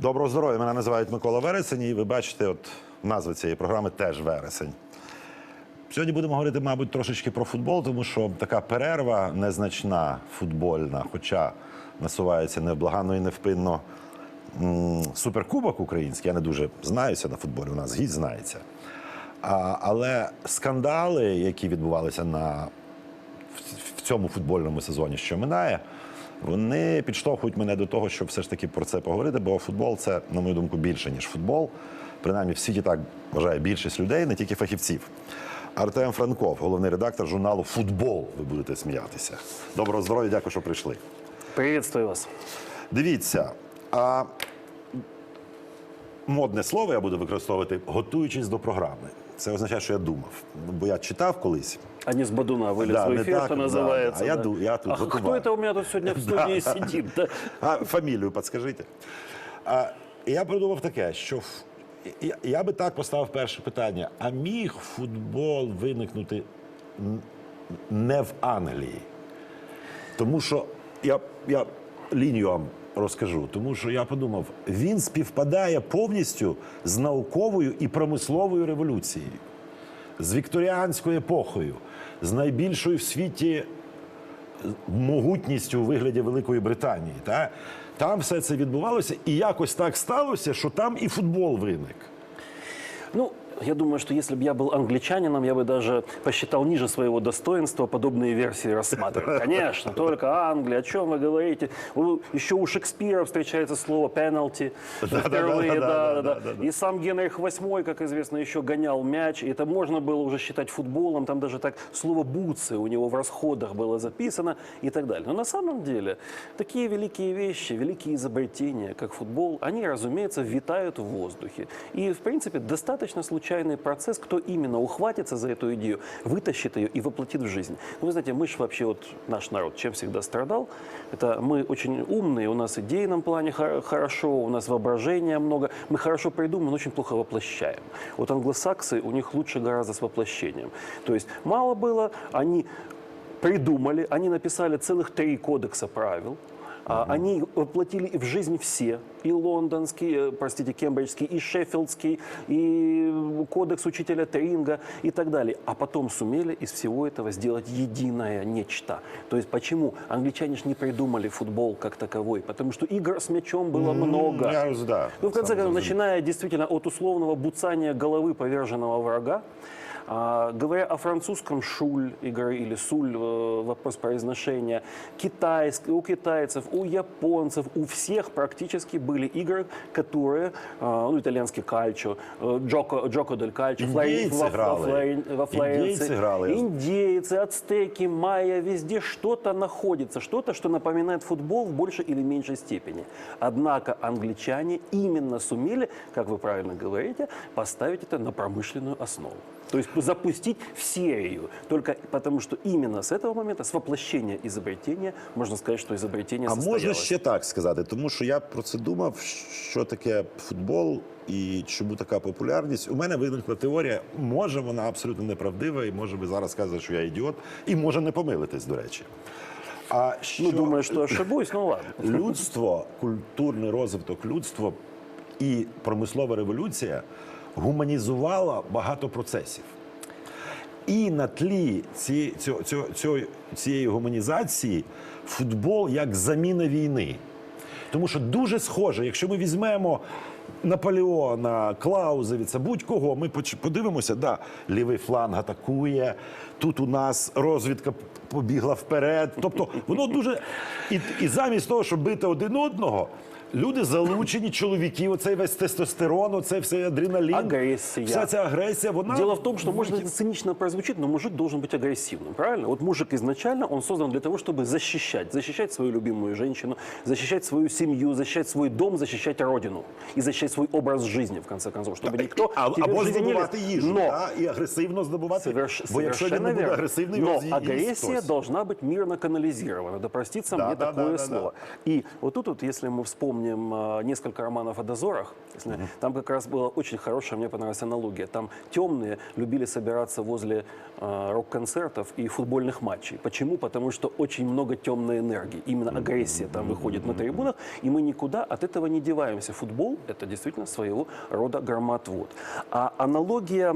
Доброго здоров'я. Мене називають Микола Вересень, і ви бачите, от назва цієї програми теж вересень. Сьогодні будемо говорити, мабуть, трошечки про футбол, тому що така перерва незначна футбольна, хоча насувається невблаганно і невпинно суперкубок український. Я не дуже знаюся на футболі, у нас гість знається. А, але скандали, які відбувалися на в цьому футбольному сезоні, що минає, вони підштовхують мене до того, щоб все ж таки про це поговорити, бо футбол це, на мою думку, більше, ніж футбол. Принаймні, в світі так вважає більшість людей, не тільки фахівців. Артем Франков, головний редактор журналу Футбол. Ви будете сміятися. Доброго здоров'я, дякую, що прийшли. Приветствую вас. Дивіться, а модне слово я буду використовувати, готуючись до програми. Це означає, що я думав. Бо я читав колись. А не с Бадуна вылез Да, в не эфир, так, что да, называется. да. А я ду- я тут а кто готовал. это у меня тут сегодня в студии сидит? да? А фамілію підскажіть. А, і я придумав таке, що ф- я, я би так поставив перше питання: а міг футбол виникнути н- не в Англії? Тому що я, я лінію вам розкажу, тому що я подумав, він співпадає повністю з науковою і промисловою революцією, з вікторіанською епохою, з найбільшою в світі могутністю у вигляді Великої Британії. Та? Там все це відбувалося, і якось так сталося, що там і футбол виник. Ну, я думаю, что если бы я был англичанином, я бы даже посчитал ниже своего достоинства подобные версии рассматривать. Конечно, только Англия, о чем вы говорите? Еще у Шекспира встречается слово penalty впервые, да, да, да. И сам Генрих VIII, как известно, еще гонял мяч, и это можно было уже считать футболом, там даже так слово бутсы у него в расходах было записано и так далее. Но на самом деле такие великие вещи, великие изобретения, как футбол, они, разумеется, витают в воздухе. И, в принципе, достаточно случайный процесс, кто именно ухватится за эту идею, вытащит ее и воплотит в жизнь. Ну, вы знаете, мы же вообще, вот наш народ, чем всегда страдал, это мы очень умные, у нас в идейном плане хо- хорошо, у нас воображения много, мы хорошо придумываем, но очень плохо воплощаем. Вот англосаксы, у них лучше гораздо с воплощением. То есть мало было, они придумали, они написали целых три кодекса правил, а, Они воплотили в жизнь все, и лондонский, э, простите, кембриджский, и шеффилдский, и кодекс учителя Тринга и так далее. А потом сумели из всего этого сделать единое нечто. То есть почему? Англичане же не придумали футбол как таковой, потому что игр с мячом было много. Я да, Ну, в конце концов, начиная действительно от условного буцания головы поверженного врага, а, говоря о французском шуль игры или суль, э, вопрос произношения, китайск, у китайцев, у японцев, у всех практически были игры, которые, а, ну, итальянский кальчо, э, Джоко, Джоко дель кальчо, Индейцы во, играли. Во Флоренции, Индейцы играли. индейцы, ацтеки, майя, везде что-то находится, что-то, что напоминает футбол в большей или меньшей степени. Однако англичане именно сумели, как вы правильно говорите, поставить это на промышленную основу. То есть запустить в серию. Только потому, что именно с этого момента, с воплощения изобретения, можно сказать, что изобретение А можна состоялось. ще так сказати, тому що я про це думав, що таке футбол і чому така популярність. У мене виникла теорія, може вона абсолютно неправдива, і може ви зараз сказати, що я ідіот, і може не помилитись, до речі. А що Ну, думаю, что ошибусь, ну ладно. людство, культурний розвиток людства і промислова революція гуманізувала багато процесів. І на тлі ці, цього, цього, цієї гуманізації футбол як заміна війни. Тому що дуже схоже, якщо ми візьмемо Наполеона, Клаузевіца, будь-кого, ми подивимося, да, лівий фланг атакує, тут у нас розвідка побігла вперед. Тобто воно дуже. І, і замість того, щоб бити один одного, люди залучені, чоловіки, оцей весь тестостерон, оцей все адреналін, Агресія. вся ця агресія, вона Дело в том, что, может, это цинично прозвучит, но мужик должен быть агрессивным, правильно? Вот мужик изначально, он создан для того, чтобы защищать. Защищать свою любимую женщину, защищать свою семью, защищать свой дом, защищать родину. И защищать свой образ жизни, в конце концов, чтобы никто А, тебе в або жизни не здобувати лез. їжу, Но да, і агресивно здобувати. Соверш- Бо якщо він не совершенно буде верно. агресивний, Но його з'їсть агрессия хтось. должна быть мирно канализирована. Да простится Да, мне да, такое да, да, слово. И вот тут вот, если мы вспомним вспомним а, несколько романов о дозорах, если- там как раз была очень хорошая, мне понравилась аналогия. Там темные любили собираться возле а, рок-концертов и футбольных матчей. Почему? Потому что очень много темной энергии. Именно агрессия там выходит на трибунах, и мы никуда от этого не деваемся. Футбол – это действительно своего рода громоотвод. А аналогия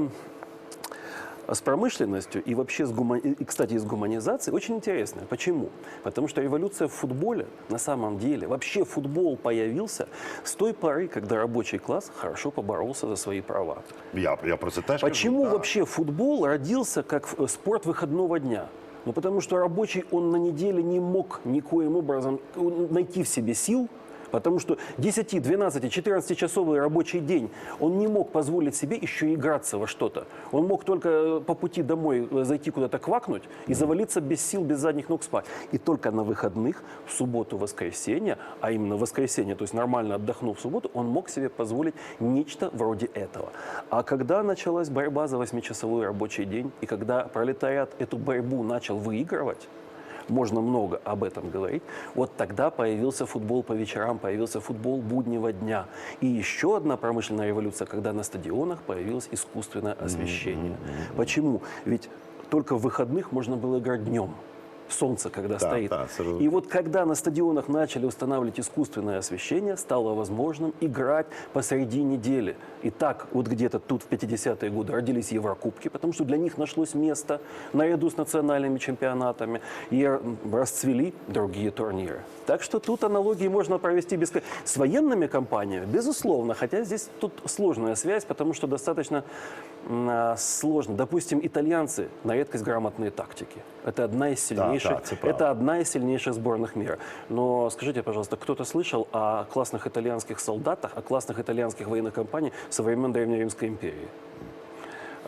с промышленностью и вообще с гума- и, кстати, с гуманизацией очень интересная. Почему? Потому что революция в футболе на самом деле, вообще футбол появился с той поры, когда рабочий класс хорошо поборолся за свои права. Я, я про це теж Почему кажу. да. вообще футбол родился как э, спорт выходного дня? Ну, потому что рабочий, он на неделе не мог никоим образом э, найти в себе сил, потому что 10, 12, 14-часовый рабочий день, он не мог позволить себе еще играться во что-то. Он мог только э, по пути домой э, зайти куда-то квакнуть и завалиться без сил, без задних ног спать. И только на выходных, в субботу, воскресенье, а именно воскресенье, то есть нормально отдохнув в субботу, он мог себе позволить нечто вроде этого. А когда началась борьба за 8-часовой рабочий день, и когда пролетариат эту борьбу начал выигрывать, можно много об этом говорить. Вот тогда появился футбол по вечерам, появился футбол буднего дня. И еще одна промышленная революция, когда на стадионах появилось искусственное освещение. Почему? Ведь только в выходных можно было играть днем. Солнце, когда Да, стоит. да, совершенно. И вот когда на стадионах начали устанавливать искусственное освещение, стало возможным играть посреди недели. И так вот где-то тут в 50-е годы родились Еврокубки, потому что для них нашлось место наряду с национальными чемпионатами. И расцвели другие турниры. Так что тут аналогии можно провести без... С военными компаниями, безусловно, хотя здесь тут сложная связь, потому что достаточно а, сложно. Допустим, итальянцы на редкость грамотные тактики. Это одна из сильнейших, да, это правда. это одна из сильнейших сборных мира. Но скажите, пожалуйста, кто-то слышал о классных итальянских солдатах, о классных итальянских военных компаниях со времен Древнеримской империи?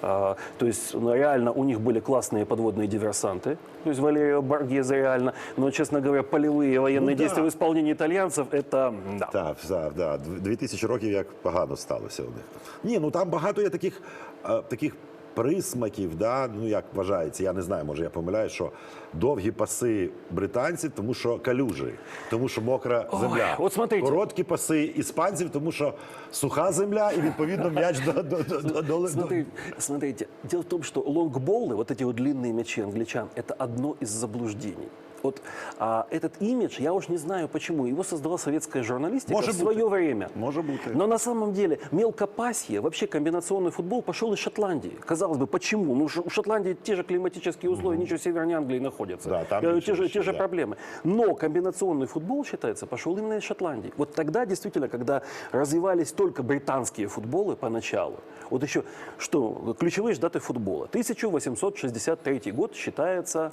А, то есть ну, реально у них были классные подводные диверсанты, то есть Валерио Боргезе реально, но, честно говоря, полевые военные Ну да. действия в исполнении итальянцев, это да. Так, так, да. Дві тисячі років як погано сталося у них. Ні, ну там багато є таких, е, таких присмаків, да? ну як вважається, я не знаю, може я помиляю, що довгі паси британців, тому що калюжі, тому що мокра Ой, земля. от смотрите. Короткі паси іспанців, тому що суха земля і відповідно м'яч до, до, до, до, до, Смотри- смотрите, дело в том, что лонгболы, вот эти вот длинные мячи англичан, это одно из заблуждений. Вот а, этот имидж, я уж не знаю почему, его создала советская журналистика Может в свое быть. время. Может быть. Но на самом деле мелкопасье, вообще комбинационный футбол пошел из Шотландии. Казалось бы, почему? Ну, у Шотландии те же климатические условия, ничего севернее Англии находятся. Да, там Э, те же, те же да. проблемы. Но комбинационный футбол, считается, пошел именно из Шотландии. Вот тогда, действительно, когда развивались только британские футболы поначалу, вот еще, что, ключевые даты футбола. 1863 год считается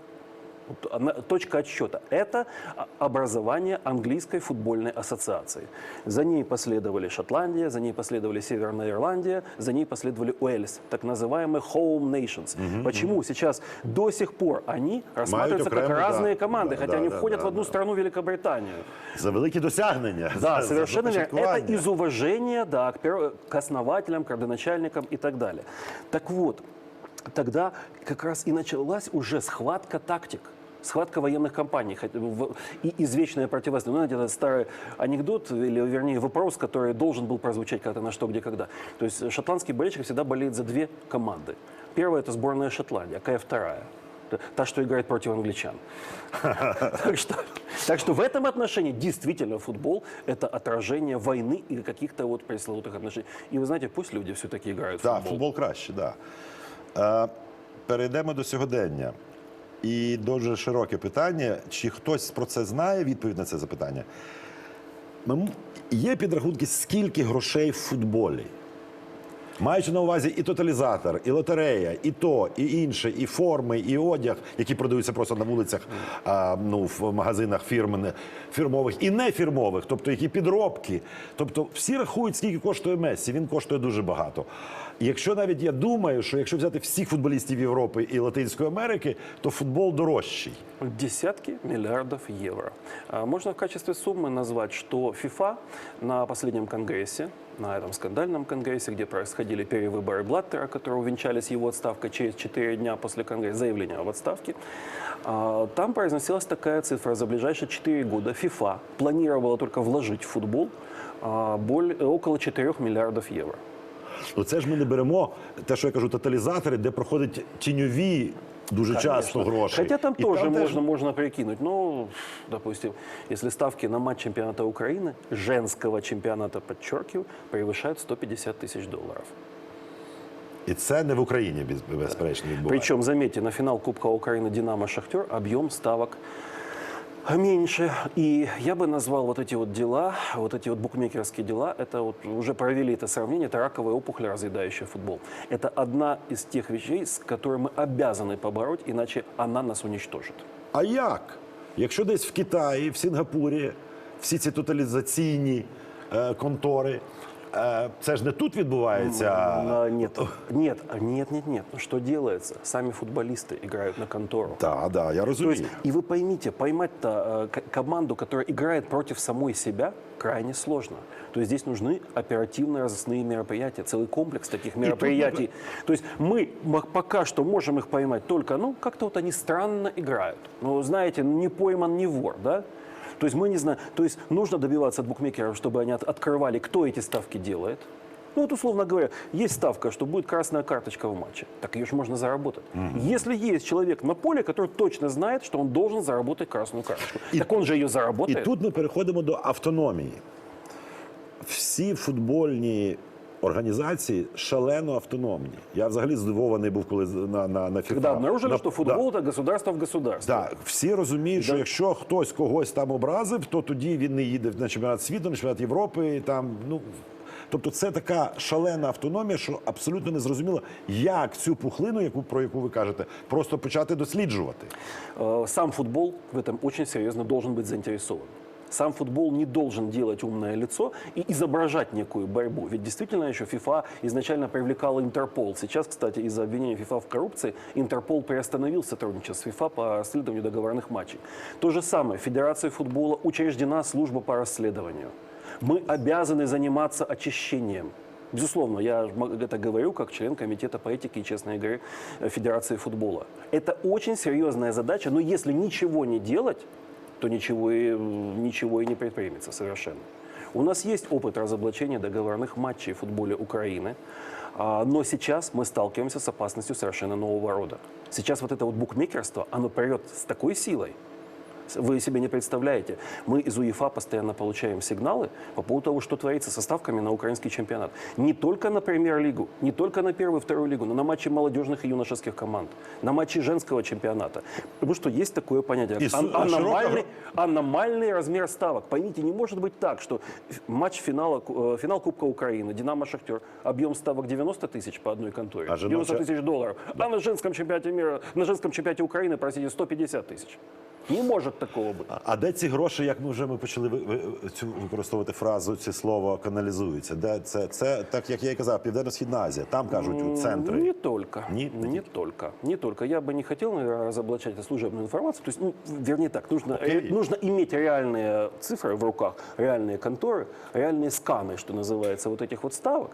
точка отсчета. Это образование английской футбольной ассоциации. За ней последовали Шотландия, за ней последовали Северная Ирландия, за ней последовали Уэльс, так называемые home nations. Почему сейчас до сих пор они рассматриваются как окремо, да. разные команды, Да, хотя да, они да, входят да, в одну да. страну Великобританию? За великі досягнення. Да, за- за совершенно верно. Это из уважения да, к, перв- к основателям, к родоначальникам и так далее. Так вот, тогда как раз и началась уже схватка тактик. Схватка военных компаний хотя бы в- и извечное противостояние. Ну, знаете, это старый анекдот, или вернее вопрос, который должен был прозвучать как-то на что, где, когда. То есть шотландский болельщик всегда болеет за две команды. Первая – это сборная Шотландии, а какая вторая? Та, что играет против англичан. Так что, так что в этом отношении действительно футбол – это отражение войны и каких-то вот пресловутых отношений. И вы знаете, пусть люди все-таки играют в Так, футбол. футбол краще, так. Да. Е, перейдемо до сьогодення. І дуже широке питання. Чи хтось про це знає відповідь на це запитання? Є підрахунки, скільки грошей в футболі? Маючи на увазі і тоталізатор, і лотерея, і то, і інше, і форми, і одяг, які продаються просто на вулицях, а, ну, в магазинах фірмових і нефірмових, тобто які підробки. Тобто всі рахують, скільки коштує Мессі. Він коштує дуже багато. Якщо навіть я думаю, що якщо взяти всіх футболістів Європи і Латинської Америки, то футбол дорожчий. Десятки миллиардов евро. А, Можно в качестве суммы назвать, что ФИФА на последнем конгрессе, на этом скандальном конгрессе, где происходили перевыборы Блаттера, которые увенчались его отставкой через 4 дня после конгресса, заявления об отставке, а, там произносилась такая цифра. За ближайшие 4 года ФИФА планировала только вложить в футбол а, более, около 4 миллиардов евро. Ну це ж ми не беремо те, що я кажу, тоталізатори, де проходять тіньові дуже часто Конечно. гроші. Хотя там І тоже теж- можно, можно прикинуть. Ну, допустим, если ставки на матч чемпионата Украины, женского чемпионата, подчеркиваю, превышают 150 тысяч долларов. І це не в Україні без- безперечно відбувається. Причем, заметьте, на финал Кубка Украины «Динамо-Шахтер» объем ставок меньше. И я бы назвал вот эти вот дела, вот эти вот букмекерские дела, это вот уже провели это сравнение, это раковая опухоль, разъедающая футбол. Это одна из тех вещей, с которой мы обязаны побороть, иначе она нас уничтожит. А як? Якщо десь в Китаї, в Сінгапурі всі ці тоталізаційні е, контори, е, це ж не тут відбувається. А, Нет, нет, нет, нет, нет. Ну, Что делается? Сами футболисты играют на контору. Так, да, я То розумію. есть, и вы поймите, поймать-то э, к- команду, которая играет против самой себя, крайне сложно. То есть здесь нужны оперативные разыскные мероприятия, целый комплекс таких мероприятий. То есть мы м- пока что можем их поймать только, ну, как-то вот они странно играют. Ну, знаете, не пойман, не вор, да? То есть мы не знаем, то есть нужно добиваться от букмекеров, чтобы они от- открывали, кто эти ставки делает. Ну вот условно говоря, есть ставка, что будет красная карточка в матче. Так ее же можно заработать. Если есть человек на поле, который точно знает, что он должен заработать красную карточку, так он же ее І заработает. тут ми переходимо до автономії. Всі футбольні організації шалено автономні. Я взагалі здивований був, коли з- на, на, на FIFA. Когда обнаружили, на, что футбол это государство в государстве. Да, всі розуміють, що якщо хтось когось там образив, то тоді він не їде на чемпіонат світу, на чемпіонат Європи. І там, ну, тобто це така шалена автономія, що абсолютно не зрозуміло, як цю пухлину, яку, про яку ви кажете, просто почати досліджувати. Э, Сам футбол в этом очень серьезно должен быть заинтересован. Сам футбол не должен делать умное лицо и изображать некую борьбу. Ведь действительно еще ФИФА изначально привлекала Интерпол. Сейчас, кстати, из-за обвинения ФИФА в коррупции Интерпол приостановил сотрудничество с ФИФА по расследованию договорных матчей. То же самое. В Федерации футбола учреждена служба по расследованию. Мы обязаны заниматься очищением. Безусловно, я это говорю как член комитета по этике и честной игры э, Федерации футбола. Это очень серьезная задача, но если ничего не делать, то ничего и, ничего и не предпримется совершенно. У нас есть опыт разоблачения договорных матчей в футболе Украины, а, но сейчас мы сталкиваемся с опасностью совершенно нового рода. Сейчас вот это вот букмекерство, оно прет с такой силой, вы себе не представляете. Мы из УЕФА постоянно получаем сигналы по поводу того, что творится со ставками на украинский чемпионат. Не только на премьер-лигу, не только на первую и вторую лигу, но на матчи молодежных и юношеских команд, на матчи женского чемпионата. Потому что есть такое понятие, И ан- а аномальный, аномальный размер ставок. Поймите, не может быть так, что матч финала, э, финал Кубка Украины, Динамо-Шахтер, объем ставок 90 тысяч по одной конторе, А женоча- 90 тысяч долларов, а на женском чемпионате мира, на женском чемпионате Украины, простите, 150 тысяч. Не может такого быть. А- А де ці гроші, як ми вже ми почали ви- ви- цю використовувати фразу, це слово каналізуються? Де це? Це так як я і казав, Південно-Східна Азія. Там кажуть у центри. Не только. Не- Не, только. Не только. Я бы не хотел, наверное, разоблачать эту служебную информацию. То есть, ну, вернее так, нужно, Окей. ре- нужно иметь реальные цифры в руках, реальные конторы, реальные сканы, что называется, вот этих вот ставок.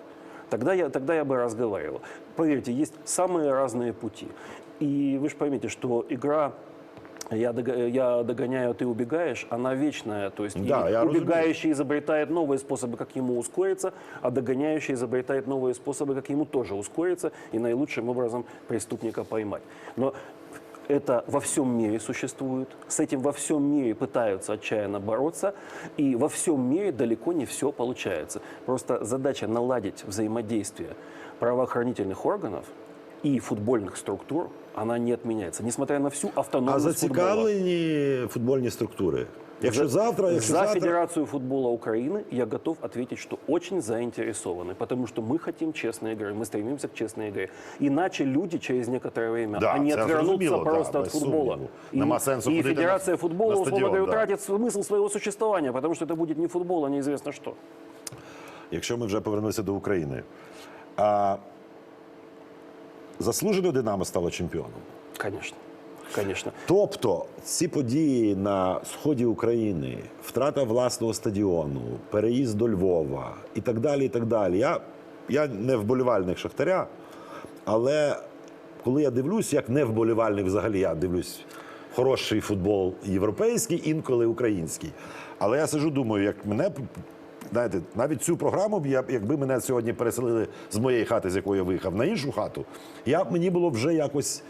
Тогда я, тогда я бы разговаривал. Поверьте, есть самые разные пути. И вы же поймите, что игра я, дога- я догоняю, ты убегаешь, она вечная. То есть Да, я разумею. убегающий изобретает новые способы, как ему ускориться, а догоняющий изобретает новые способы, как ему тоже ускориться и наилучшим образом преступника поймать. Но это во всем мире существует, с этим во всем мире пытаются отчаянно бороться, и во всем мире далеко не все получается. Просто задача наладить взаимодействие правоохранительных органов и футбольных структур, она не отменяется, несмотря на всю А автономность футбола. зацікавлені футбольні структури. Якщо завтра, якщо За завтра... Федерацию футбола Украины я готов ответить, что очень заинтересованы, потому что мы хотим честной игры, мы стремимся к честной игре. Иначе люди через некоторое время, Да, они це отвернутся зрозуміло, просто да, от без футбола. сумніву. И, Нема сенсу и ходити на- Федерация на футбола, условно стадіон, говоря, да. утратит смысл своего существования, потому что это будет не футбол, а неизвестно что. Якщо ми вже повернулися до України, а заслужено Динамо стало чемпіоном. Конечно. Конечно. Тобто ці події на сході України, втрата власного стадіону, переїзд до Львова і так далі. і так далі. Я, я не вболівальник Шахтаря, але коли я дивлюсь, як не вболівальник взагалі, я дивлюсь хороший футбол європейський, інколи український. Але я сижу, думаю, як мене. Знаєте, навіть цю програму, я, якби мене сьогодні переселили з моєї хати, з якої я виїхав, на іншу хату, я мені було вже якось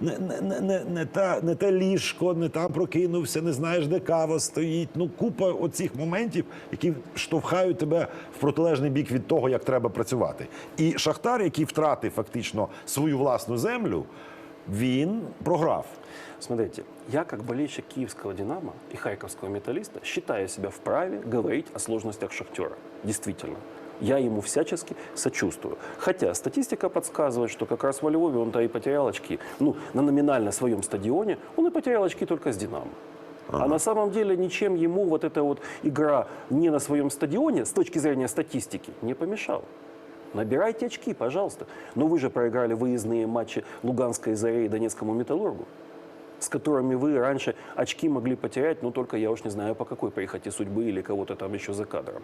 не, не, не, не, та, не те ліжко, не там прокинувся, не знаєш, де кава стоїть. Ну, купа оцих моментів, які штовхають тебе в протилежний бік від того, як треба працювати. І Шахтар, який втратив фактично свою власну землю, він програв. Смотрите, я как болельщик киевского «Динамо» и харьковского «Металлиста» считаю себя вправе говорить о сложностях «Шахтера». Действительно. Я ему всячески сочувствую. Хотя статистика подсказывает, что как раз во Львове он-то и потерял очки. Ну, на номинально своем стадионе он и потерял очки только с «Динамо». А на самом деле ничем ему вот эта вот игра не на своем стадионе, с точки зрения статистики, не помешала. Набирайте очки, пожалуйста. Но вы же проиграли выездные матчи Луганской Заре и Донецкому Металлургу, с которыми вы раньше очки могли потерять, ну только я уж не знаю по какой прихоти судьбы или кого-то там еще за кадром.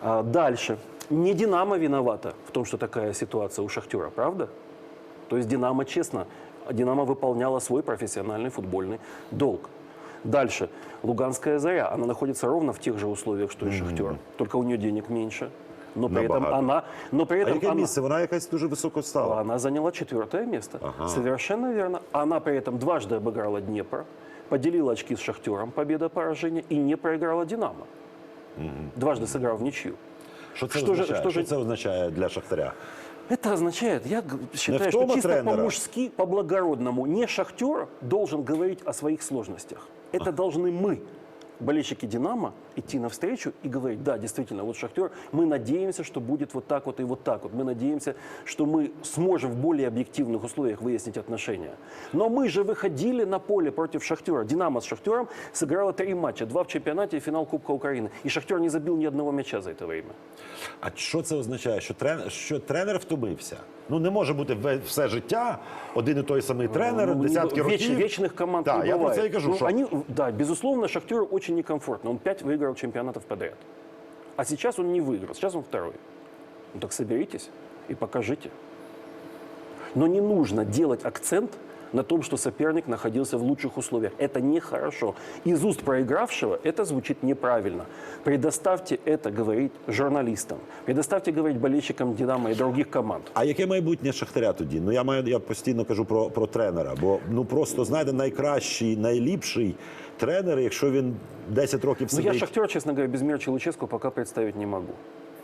А дальше. Не Динамо виновата в том, что такая ситуация у Шахтера, правда? То есть Динамо честно, Динамо выполняла свой профессиональный футбольный долг. Дальше. Луганская Заря, она находится ровно в тех же условиях, что и Шахтер. Только у нее денег меньше Но при этом Набагато. она, но при А этом яке она, місце? Вона якась дуже високо стала. она заняла четвертое место. Ага. Совершенно верно. Она при этом дважды обыграла Днепр, поделила очки с Шахтером, победа, поражение, и не проиграла Динамо. Дважды сыграв в ничью. Що це Що ж- означає? що Що ж- це означає для Шахтаря? Это означает, я г- считаю, что втома чисто тренера. по-мужски, по-благородному, не шахтер должен говорить о своих сложностях. Это должны мы, болельщики «Динамо», идти навстречу и говорить, да, действительно, вот «Шахтер», мы надеемся, что будет вот так вот и вот так вот. Мы надеемся, что мы сможем в более объективных условиях выяснить отношения. Но мы же выходили на поле против «Шахтера». «Динамо» с «Шахтером» сыграла три матча, два в чемпионате и финал Кубка Украины. И «Шахтер» не забил ни одного мяча за это время. А що це означає? Що тренер, що тренер втомився? Ну не може бути ве- все життя один і той самий тренер, Ну, десятки веч- років. Вечных команд Да, не я про бывает. це і кажу, Ну, що они, да, безусловно, Шахтеру очень некомфортно. Он пять выиграл чемпионатов подряд. А сейчас он не выиграл, сейчас он второй. Ну так соберитесь и покажите. Но не нужно делать акцент на том, что соперник находился в лучших условиях. Это нехорошо. Из уст проигравшего это звучит неправильно. Предоставьте это говорить журналистам. Предоставьте говорить болельщикам «Динамо» и других команд. А яке майбутнє Шахтаря тоді? Ну я маю я постійно кажу про, про тренера, бо ну просто знаєте, найкращий, найліпший тренер, якщо він 10 років Ну, я сидить. Шахтер, честно говоря, без Мирча Луческу пока представить не могу.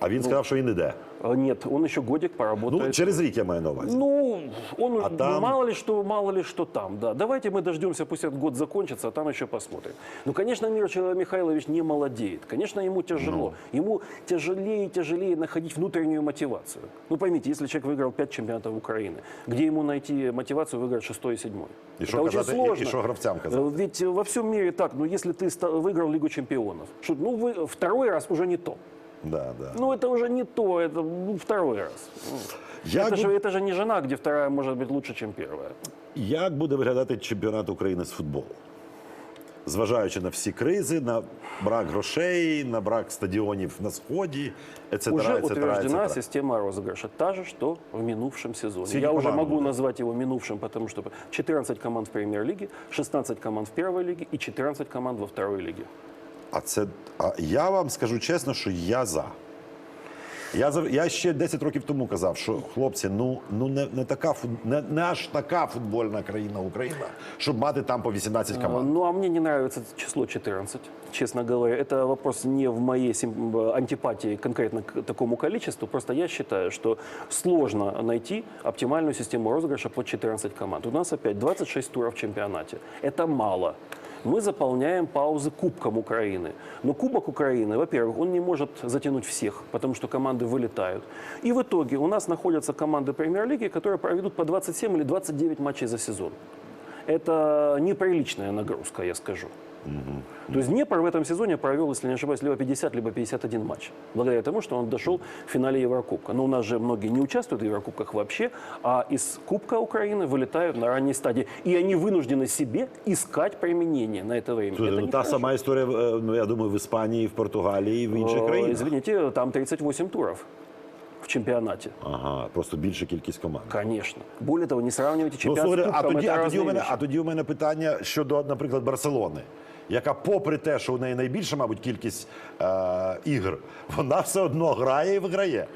А він сказав, що він іде. А, Нет, он еще годик поработает. Ну через рік я маю на увазі. Ну, он уже- А там? мало ли что, мало ли что там, да. Давайте мы дождемся, пусть этот год закончится, а там еще посмотрим. Ну, конечно, Мирча Михайлович не молодеет. Конечно, ему тяжело. Ну. Ему тяжелее и тяжелее находить внутреннюю мотивацию. Ну, поймите, если человек выиграл 5 чемпионатов Украины, где ему найти мотивацию выиграть 6 и 7? І що Это очень казати, і- сложно. і що гравцям казати? Э, Ведь э, во всем мире так, ну, если ты ста- выиграл Лигу чемпионов, что, ну, вы второй раз уже не то. Да, да. Ну, это уже не то, это ну, второй раз. Ну, Як, это, бу- же, это же не жена, где вторая может быть лучше, чем первая. як буде виглядати чемпіонат України з футболу? Зважаючи на всі кризи, на брак грошей, на брак стадіонів на сході, ецетера, уже ецетера, утверждена ецетера. система розыгрыша, та же, что в минувшем сезоне. Сколько Я уже команд могу будет? назвать его минувшим, потому что 14 команд в премьер-лиге, 16 команд в первой лиге и 14 команд во второй лиге. А це а я вам скажу чесно, що я за. Я за я ще 10 років тому казав, що хлопці, ну ну не, не така фут- не, не аж така футбольна країна Україна, щоб мати там по 18 А, команд. Ну, а мне не нравится число 14, честно говоря. Это вопрос не в моей сим- э, антипатии конкретно к такому количеству. Просто я считаю, что сложно найти оптимальную систему розыгрыша под 14 команд. У нас опять 26 туров в чемпионате. Это мало. Мы заполняем паузы Кубком Украины. Но Кубок Украины, во-первых, он не может затянуть всех, потому что команды вылетают. И в итоге у нас находятся команды премьер-лиги, которые проведут по 27 или 29 матчей за сезон. Это неприличная нагрузка, я скажу. То есть Днепр в этом сезоне провел, если не ошибаюсь, либо 50, либо 51 матч. Благодаря тому, что он дошел в финале Еврокубка. Но у нас же многие не участвуют в Еврокубках вообще, а из Кубка Украины вылетают на ранней стадии. И они вынуждены себе искать применение на это время. Слухайте, Это ну, та нехорошо. сама історія, е, ну я думаю, в Іспанії, в Португалії, в інших Э, країнах. Извините, там 38 туров в чемпионате. Ага, просто більша кількість команд. Конечно. Более того, не сравнивайте Ну, чемпионат слухайте, с а Кубком, тоді, это а, тоді у разные мене, вещи. а тоді у мене питання щодо, наприклад, Барселони, яка, попри те, що у неї найбільша, мабуть, кількість е, ігр, вона все одно грає і виграє.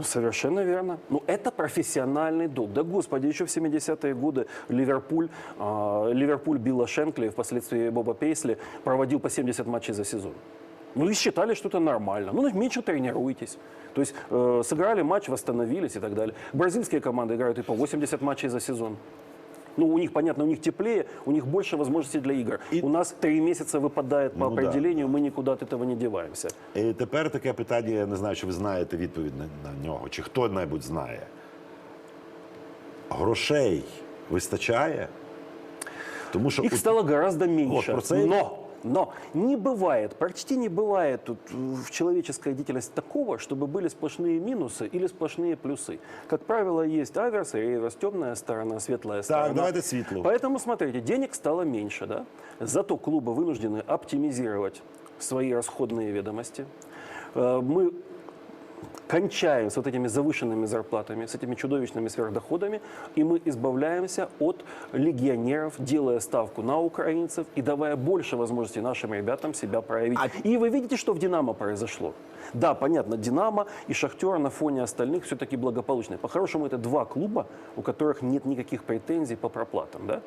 Ну, Совершенно верно. Ну, это профессиональный долг. Да, господи, еще в 70-е годы Ливерпуль, а, Ливерпуль Билла Шенкли, впоследствии Боба Пейсли, проводил по 70 матчей за сезон. Ну и считали, что это нормально. Ну, меньше тренируйтесь. То есть э, сыграли матч, восстановились и так далее. Бразильские команды играют и по 80 матчей за сезон. Ну, у них, понятно, у них теплее, у них больше возможностей для игр. И- У нас три месяца выпадает по Ну да, определению, мы никуда от этого не деваемся. І тепер таке питання, я не знаю, чи ви знаєте відповідь на, на нього, чи хто-небудь знає. Грошей вистачає? Тому що Их от- стало гораздо меньше. про це- Но, но не бывает, почти не бывает тут в человеческой деятельности такого, чтобы были сплошные минусы или сплошные плюсы. Как правило, есть аверс и реверс, темная сторона, светлая сторона. давайте светлую. Поэтому, смотрите, денег стало меньше, да? Зато клубы вынуждены оптимизировать свои расходные ведомости. Э, Мы кончаем с вот этими завышенными зарплатами, с этими чудовищными сверхдоходами, и мы избавляемся от легионеров, делая ставку на украинцев и давая больше возможностей нашим ребятам себя проявить. А- И вы видите, что в «Динамо» произошло. Да, понятно, «Динамо» и «Шахтер» на фоне остальных все-таки благополучные. По-хорошему, это два клуба, у которых нет никаких претензий по проплатам. Да?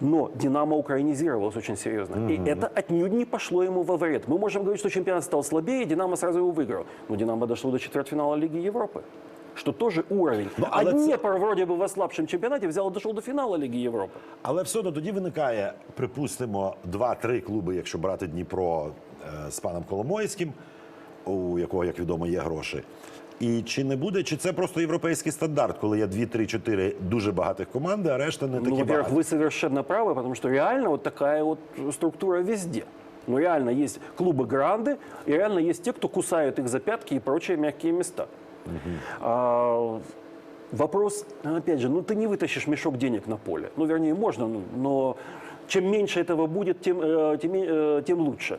А, Но «Динамо» украинизировалось очень серьезно. И это отнюдь не пошло ему во вред. Мы можем говорить, что чемпионат стал слабее, «Динамо» сразу его выиграл. Но «Динамо» дошло до четвертьфинала Лиги Европы. Что тоже уровень. Ну, а але це- Днепр вроде бы в ослабшем чемпионате взял и дошел до финала Лиги Европы. Але все одно тоді виникає, припустимо, два-три клуби, якщо брати Дніпро е, з паном Коломойським, у якого, як відомо, є гроші. І чи не буде, чи це просто європейський стандарт, коли є дві, три, чотири дуже багатих команди, а решта не такі Ну, во-первых, багаті? вы совершенно правы, потому что реально вот такая вот структура везде. Ну, реально есть клубы гранды, и реально есть те, кто кусают их за пятки и прочие мягкие места. А, вопрос, опять же, ну ты не вытащишь мешок денег на поле. Ну, вернее, можно, ну, но чем меньше этого будет, тем, э, тем, э, тем лучше.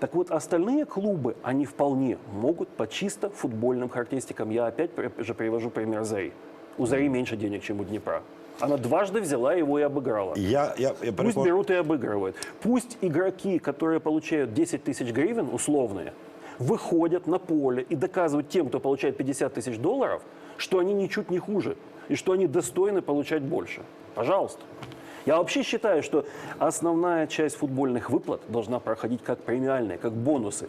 Так вот, остальные клубы, они вполне могут по чисто футбольным характеристикам. Я опять же привожу пример Зари. У Зари меньше денег, чем у Днепра. Она дважды взяла его и обыграла. Я, я, я Пусть перепро- берут и обыгрывают. Пусть игроки, которые получают 10 тысяч гривен, условные, выходят на поле и доказывают тем, кто получает 50 тысяч долларов, что они ничуть не хуже и что они достойны получать больше. Пожалуйста. Я вообще считаю, что основная часть футбольных выплат должна проходить как премиальные, как бонусы.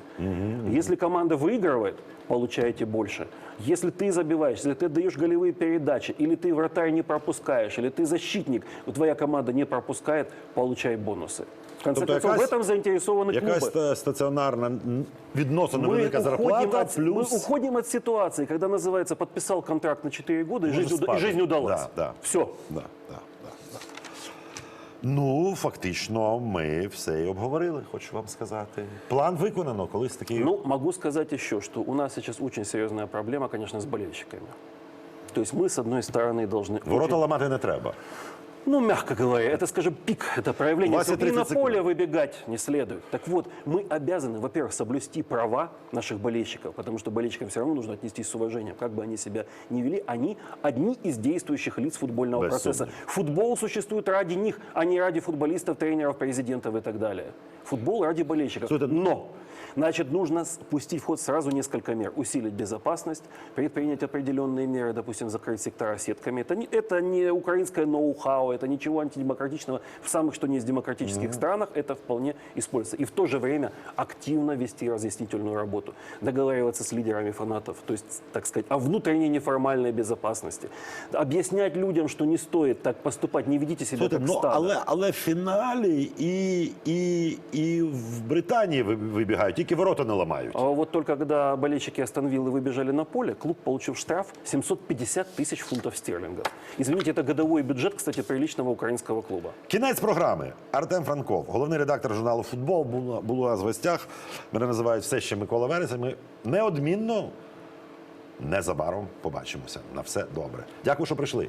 Если команда выигрывает, получаете больше. Если ты забиваешь, если ты даешь голевые передачи, или ты вратарь не пропускаешь, или ты защитник, твоя команда не пропускает, получай бонусы. В конце Тобто концов, в якась- этом заинтересованы якась клубы. та- стаціонарна м, відносно Мы уходим, зарплата, от, плюс... мы уходим от ситуации, когда называется подписал контракт на 4 года и, жизнь, и жизнь удалась. Да, да. Все. Да, да. Ну, фактично, ми все і обговорили, хочу вам сказати. План виконано, колись такий. Ну, могу сказать еще, что у нас сейчас очень серьезная проблема, конечно, с болельщиками. То есть мы, с одной стороны, должны... Ворота очень- ламати не треба. Ну, мягко говоря, это, скажем, пик, это проявление. И 30 на поле выбегать не следует. Так вот, мы обязаны, во-первых, соблюсти права наших болельщиков, потому что болельщикам все равно нужно отнестись с уважением, как бы они себя ни вели. Они одни из действующих лиц футбольного Без процесса. Футбол существует ради них, а не ради футболистов, тренеров, президентов и так далее. Футбол ради болельщиков. Но Значит, нужно с- пустить в ход сразу несколько мер. Усилить безопасность, предпринять определенные меры, допустим, закрыть сектора сетками. Это не, это не украинское ноу-хау, это ничего антидемократичного. В самых, что не из демократических странах это вполне используется. И в то же время активно вести разъяснительную работу. Договариваться с лидерами фанатов, то есть, так сказать, о внутренней неформальной безопасности. Объяснять людям, что не стоит так поступать, не ведите себя Слухайте, как ну, стадо. але, але в фіналі і, і, і в Британії ви- вибігають, і тільки ворота не ламають. А вот только когда болельщики Астон Виллы выбежали на поле, клуб получил штраф 750 тысяч фунтов стерлингов. Извините, это годовой бюджет, кстати, приличного украинского клуба. Кінець програми. Артем Франков, головний редактор журналу Футбол, було, було у нас в гостях. Мене називають все ще Микола Вересень. Ми неодмінно незабаром побачимося. На все добре. Дякую, що прийшли.